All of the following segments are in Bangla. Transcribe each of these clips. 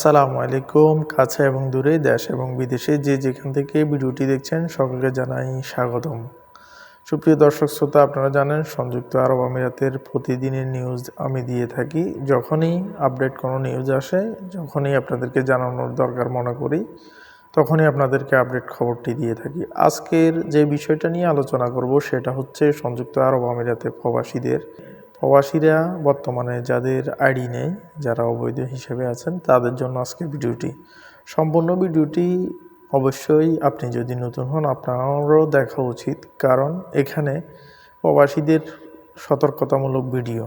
আসসালামু আলাইকুম, কাছে এবং দূরে দেশ এবং বিদেশে যে যেখান থেকে ভিডিওটি দেখছেন সকলকে জানাই স্বাগতম। সুপ্রিয় দর্শক শ্রোতা, আপনারা জানেন সংযুক্ত আরব আমিরাতের প্রতিদিনের নিউজ আমি দিয়ে থাকি। যখনই আপডেট কোনো নিউজ আসে, যখনই আপনাদেরকে জানানোর দরকার মনে করি, তখনই আপনাদেরকে আপডেট খবরটি দিয়ে থাকি। আজকের যে বিষয়টা নিয়ে আলোচনা করব, সেটা হচ্ছে সংযুক্ত আরব আমিরাতে প্রবাসীদের প্রবাসীরা বর্তমানে যাদের আইডি নেই, যারা অবৈধ হিসেবে আছেন, তাদের জন্য আজকে ভিডিওটি। সম্পূর্ণ ভিডিওটি অবশ্যই আপনি যদি নতুন হন, আপনারও দেখা উচিত। কারণ এখানে প্রবাসীদের সতর্কতামূলক ভিডিও।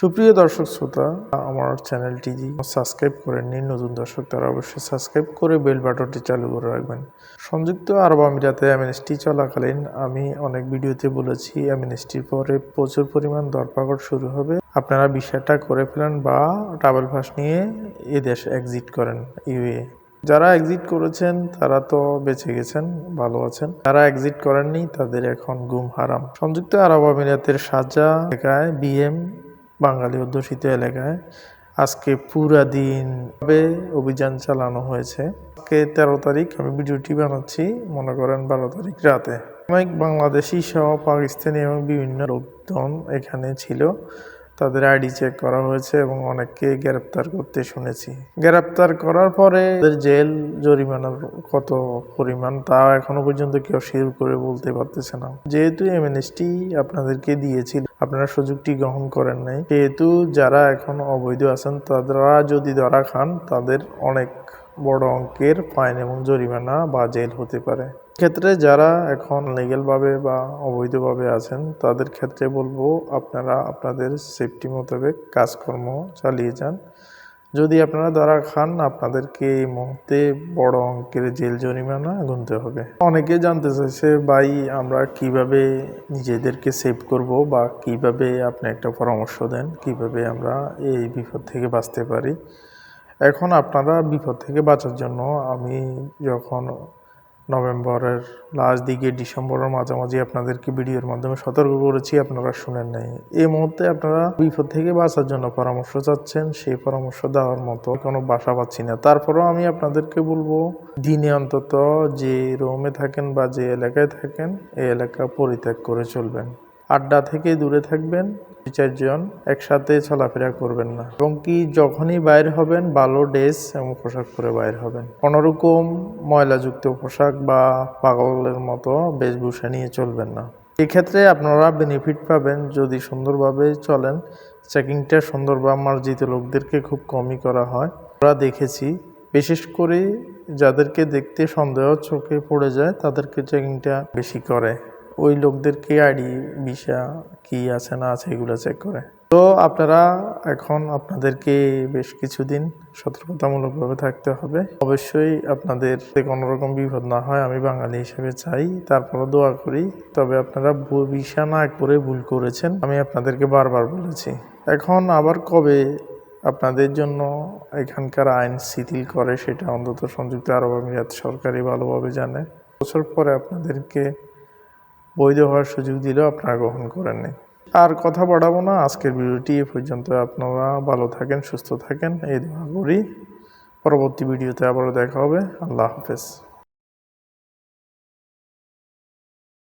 সুপ্রিয় দর্শক শ্রোতা, আমার চ্যানেলটি সাবস্ক্রাইব করে নিন। নতুন দর্শক তারা অবশ্যই সাবস্ক্রাইব করে বেল বাটনটি চালু করে রাখবেন। সংযুক্ত আরব আমিরাতে অ্যামনেস্টি চলাকালীন আমি অনেক ভিডিওতে বলেছি, অ্যামনেস্টির পরে প্রচুর পরিমাণ দরপাকট শুরু হবে। আপনারা বিষয়টা করে ফেলেন বা ট্রাভেল পাস নিয়ে এ দেশ এক্সিট করেন ইউএ যারা এক্সিট করেছেন, তারা তো বেঁচে গেছেন, ভালো আছেন। যারা এক্সিট করেননি, তাদের এখন গুম হারাম। সংযুক্ত আরব আমিরাতের সাজা এলাকায় বিএম বাঙালি অধ্যুষিত এলাকায়। আজকে পুরা দিনভাবে অভিযান চালানো হয়েছে। আজকে তেরো তারিখ, আমি ভিডিওটি বানাচ্ছি, মনে করেন বারো তারিখ রাতে। অনেক বাংলাদেশি সহ পাকিস্তানি এবং বিভিন্ন লোকজন এখানে ছিল। তাদের আইডি চেক করা হয়েছে এবং অনেককে গ্রেপ্তার করতে শুনেছি। গ্রেপ্তার করার পরে তাদের জেল, জরিমানার কত পরিমাণ তা এখনও পর্যন্ত কেউ শেয়ার করে বলতে পারতেছে না। যেহেতু এমএনএসটি আপনাদেরকে দিয়েছিল, আপনারা সুযোগটি গ্রহণ করেন নাই। সেহেতু যারা এখন অবৈধ আছেন, তারা যদি ধরা খান, তাদের অনেক বড় অঙ্কের ফাইন এবং জরিমানা বা জেল হতে পারে। ক্ষেত্রে যারা এখন লিগেলভাবে বা অবৈধভাবে আছেন, তাদের ক্ষেত্রে বলব আপনারা আপনাদের সেফটি মোতাবেক কাজকর্ম চালিয়ে যান। যদি আপনারা ধরা খান, আপনাদেরকে এই মুহূর্তে বড় অঙ্কের জেল জরিমানা গুনতে হবে। অনেকে জানতে চাইছে, ভাই, আমরা কীভাবে নিজেদেরকে সেভ করব বা কীভাবে আপনি একটা পরামর্শ দেন? কীভাবে আমরা এই বিপদ থেকে বাঁচতে পারি? এখন আপনারা বিপদ থেকে বাঁচার জন্য আমি যখন নভেম্বরের লাস্ট দিকে ডিসেম্বরের মাঝামাঝি আপনাদেরকে ভিডিওর মাধ্যমে সতর্ক করেছি, আপনারা শুনেন নাই। এই মুহূর্তে আপনারা বিপদ থেকে বাঁচার জন্য পরামর্শ চাচ্ছেন, সেই পরামর্শ দেওয়ার মতো কোনো বাসা পাচ্ছি না। তারপরেও আমি আপনাদেরকে বলব দিনে অন্তত যে রোমে থাকেন বা যে এলাকায় থাকেন, এই এলাকা পরিত্যাগ করে চলবেন। আড্ডা থেকে দূরে থাকবেন চারজন একসাথে চলাফেরা করবেন না। এবং কি যখনই বাইর হবেন ভালো ড্রেস এবং পোশাক পরে বাইর হবেন। কোনোরকম ময়লাযুক্ত পোশাক বা পাগলের মতো বেশভূষা নিয়ে চলবেন না। এক্ষেত্রে আপনারা বেনিফিট পাবেন যদি সুন্দরভাবে চলেন। চেকিংটা সুন্দর বা মার্জিত লোকদেরকে খুব কমই করা হয়। আমরা দেখেছি, বিশেষ করে যাদেরকে দেখতে সন্দেহ চোখে পড়ে যায়, তাদেরকে চেকিংটা বেশি করে। ওই লোকদেরকে আইডি ভিসা কি আছে না আছে এগুলো চেক করে। তো আপনারা এখন আপনাদেরকে বেশ কিছুদিন সতর্কতামূলকভাবে থাকতে হবে। অবশ্যই আপনাদের কোনো রকম বিপদ না হয়, আমি বাঙালি হিসেবে চাই, তারপরও দোয়া করি। তবে আপনারা ভিসা না করে ভুল করেছেন, আমি আপনাদেরকে বারবার বলেছি। এখন আবার কবে আপনাদের জন্য এখানকার আইন শিথিল করে, সেটা অন্তত সংযুক্ত আরব আমিরাত সরকারই ভালোভাবে জানে। বছর পরে আপনাদেরকে বৈধ হওয়ার সুযোগ দিলেও আপনারা গ্রহণ করেননি আর কথা বাড়াবো না, আজকের ভিডিওটি এ পর্যন্ত। আপনারা ভালো থাকেন, সুস্থ থাকেন, এই দোয়া করি। পরবর্তী ভিডিওতে আবারও দেখা হবে। আল্লাহ হাফেজ।